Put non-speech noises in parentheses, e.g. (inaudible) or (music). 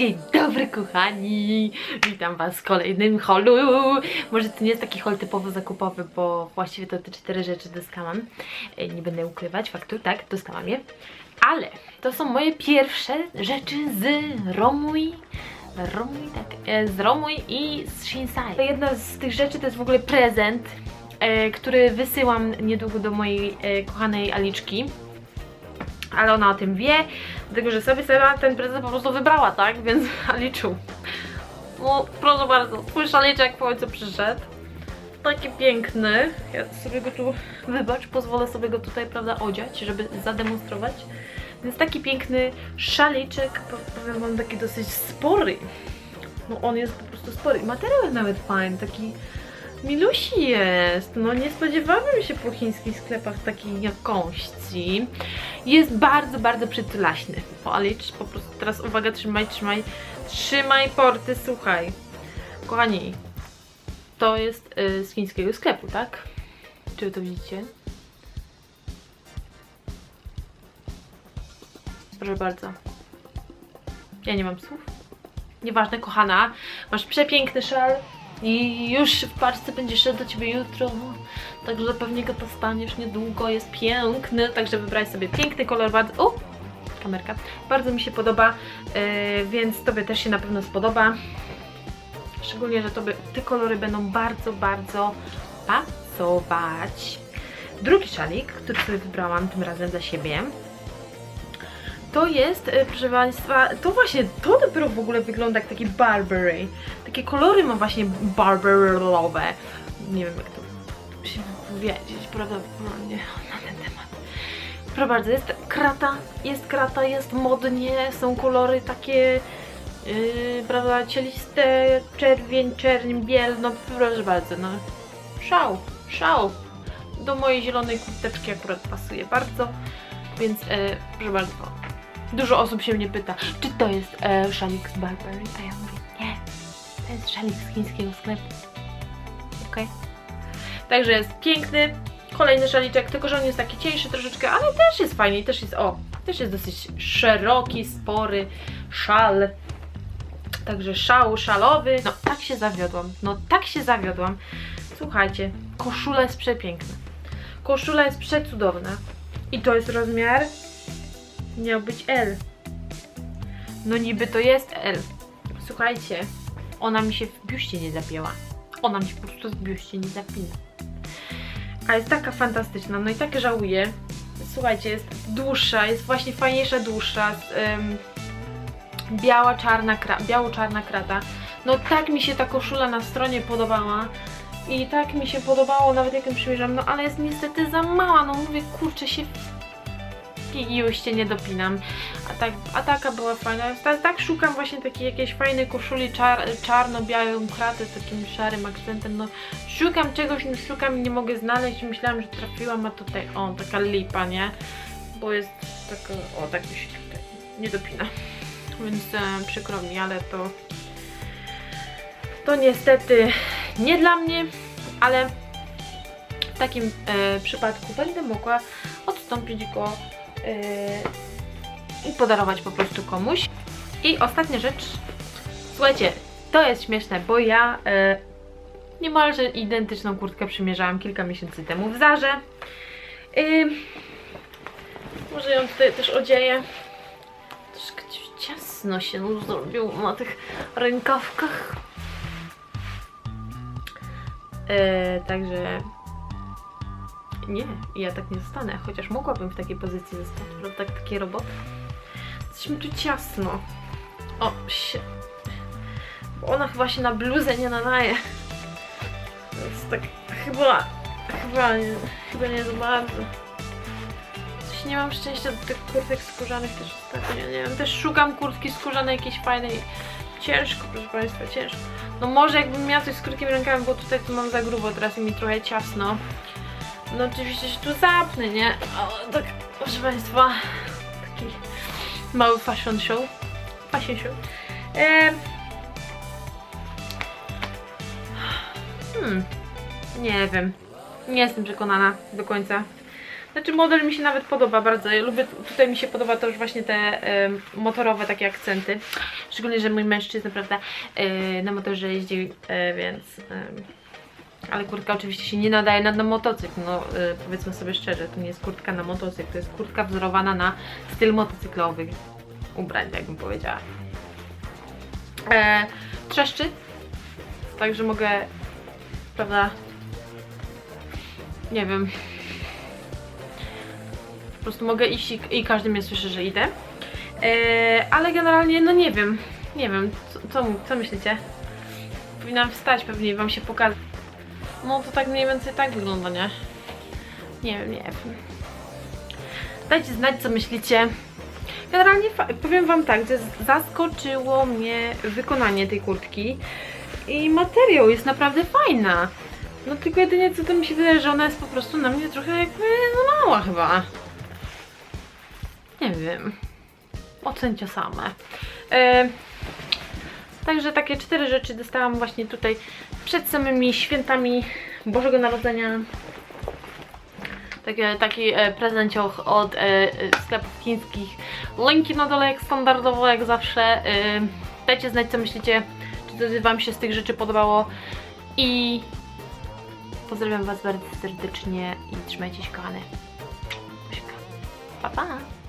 Dzień dobry kochani! Witam was w kolejnym holu. Może to nie jest taki hol typowo zakupowy, bo właściwie to te cztery rzeczy dostałam. E, Nie będę ukrywać faktu, tak, dostałam je. Ale to są moje pierwsze rzeczy z Romuj. Romuj, tak, e, z Romuj i z Shinsai. Jedna z tych rzeczy to jest w ogóle prezent, e, który wysyłam niedługo do mojej kochanej Aliczki ale ona o tym wie, dlatego że sobie sama ten prezent po prostu wybrała, tak? Więc (laughs) Aliczu, no proszę bardzo, twój szaliczek w końcu przyszedł. Taki piękny. Ja sobie go tu, wybacz, pozwolę sobie go tutaj, prawda, odziać, żeby zademonstrować. Więc taki piękny szaliczek, po- powiem wam, taki dosyć spory. No on jest po prostu spory. Materiał jest nawet fajny, taki milusi jest. No nie spodziewałabym się po chińskich sklepach takiej jakości. Jest bardzo, bardzo przytulaśny. O, ale po prostu teraz uwaga, trzymaj, trzymaj. Trzymaj porty, słuchaj. Kochani, to jest y, z chińskiego sklepu, tak? Czy to widzicie? Proszę bardzo. Ja nie mam słów. Nieważne, kochana. Masz przepiękny szal i już w paczce będzie szedł do ciebie jutro. Także pewnie go dostaniesz niedługo. Jest piękny. Także wybraj sobie piękny kolor. Bardzo. O! Kamerka. Bardzo mi się podoba, yy, więc tobie też się na pewno spodoba. Szczególnie, że tobie te kolory będą bardzo, bardzo pasować. Drugi szalik, który sobie wybrałam tym razem dla siebie. To jest, e, proszę Państwa, to właśnie, to dopiero w ogóle wygląda jak taki Burberry. Takie kolory ma właśnie Burberryowe. Nie wiem jak to się powiedzieć prawdopodobnie na ten temat. Proszę bardzo, jest krata, jest krata, jest modnie, są kolory takie, yy, prawda, cieliste, czerwień, czerń, biel, no proszę bardzo, no szał, szał. Do mojej zielonej kurteczki akurat pasuje bardzo, więc e, proszę bardzo, Dużo osób się mnie pyta, czy to jest e, szalik z Burberry, a ja mówię, nie, to jest szalik z chińskiego sklepu. Okej? Także jest piękny, kolejny szaliczek, tylko że on jest taki cieńszy troszeczkę, ale też jest fajny też jest, o, też jest dosyć szeroki, spory szal. Także szał szalowy. No tak się zawiodłam, no tak się zawiodłam. Słuchajcie, koszula jest przepiękna. Koszula jest przecudowna. I to jest rozmiar Miał być L. No niby to jest L. Słuchajcie, ona mi się w biuście nie zapięła. Ona mi się po prostu w biuście nie zapina. A jest taka fantastyczna, no i tak żałuję. Słuchajcie, jest dłuższa, jest właśnie fajniejsza, dłuższa. Ym, biała, czarna, biało-czarna krata. No tak mi się ta koszula na stronie podobała. I tak mi się podobało, nawet jak ją przymierzam, no ale jest niestety za mała, no mówię, kurczę się i już się nie dopinam. A, tak, a taka była fajna. Tak, tak szukam właśnie takiej jakiejś fajnej koszuli czar, czarno-białą kratę z takim szarym akcentem. No szukam czegoś, no szukam i nie mogę znaleźć. Myślałam, że trafiłam, a tutaj o, taka lipa, nie? Bo jest taka, o, tak mi się tutaj nie dopina. (laughs) Więc e, przykro mi, ale to to niestety nie dla mnie, ale w takim e, przypadku będę mogła odstąpić go i podarować po prostu komuś. I ostatnia rzecz. Słuchajcie, to jest śmieszne, bo ja yy, niemalże identyczną kurtkę przymierzałam kilka miesięcy temu w Zarze. Yy, może ją tutaj też odzieję. Troszkę ciasno się no, zrobił na tych rękawkach. Yy, także nie, ja tak nie zostanę, chociaż mogłabym w takiej pozycji zostać, prawda? Tak, takie roboty. Jesteśmy tu ciasno. O, się. Bo ona chyba się na bluzę nie nadaje. Więc tak chyba, chyba nie, chyba nie za bardzo. Coś nie mam szczęścia do tych kurtek skórzanych też ostatnio, nie wiem. Też szukam kurtki skórzanej jakiejś fajnej. Ciężko, proszę Państwa, ciężko. No może jakbym miała coś z krótkimi rękami, bo tutaj to mam za grubo, teraz mi trochę ciasno. No oczywiście się tu zapnę, nie? O, tak, proszę Państwa, taki mały fashion show. Fashion show. Ehm. Hmm, nie wiem. Nie jestem przekonana do końca. Znaczy model mi się nawet podoba bardzo. Ja lubię, tutaj mi się podoba też właśnie te em, motorowe takie akcenty. Szczególnie, że mój mężczyzna, prawda, e, na motorze jeździł, e, więc... em, ale kurtka oczywiście się nie nadaje na, na motocykl, no e, powiedzmy sobie szczerze, to nie jest kurtka na motocykl, to jest kurtka wzorowana na styl motocyklowych ubrań, tak powiedziała. E, trzeszczy, także mogę, prawda, nie wiem, po prostu mogę iść i, i każdy mnie słyszy, że idę. E, ale generalnie, no nie wiem, nie wiem, co, co, co myślicie? Powinnam wstać pewnie wam się pokazać. No to tak mniej więcej tak wygląda, nie? Nie wiem, nie wiem. Dajcie znać, co myślicie. Generalnie powiem wam tak, że zaskoczyło mnie wykonanie tej kurtki i materiał jest naprawdę fajna. No tylko jedynie co to mi się wydaje, że ona jest po prostu na mnie trochę jakby za mała chyba. Nie wiem. Ocencie same. E, także takie cztery rzeczy dostałam właśnie tutaj przed samymi świętami Bożego Narodzenia. Takie, taki e, prezencioch od e, e, sklepów chińskich. Linki na dole jak standardowo, jak zawsze. Dajcie znać co myślicie, czy coś Wam się z tych rzeczy podobało. I pozdrawiam Was bardzo serdecznie i trzymajcie się kochane. Pa pa!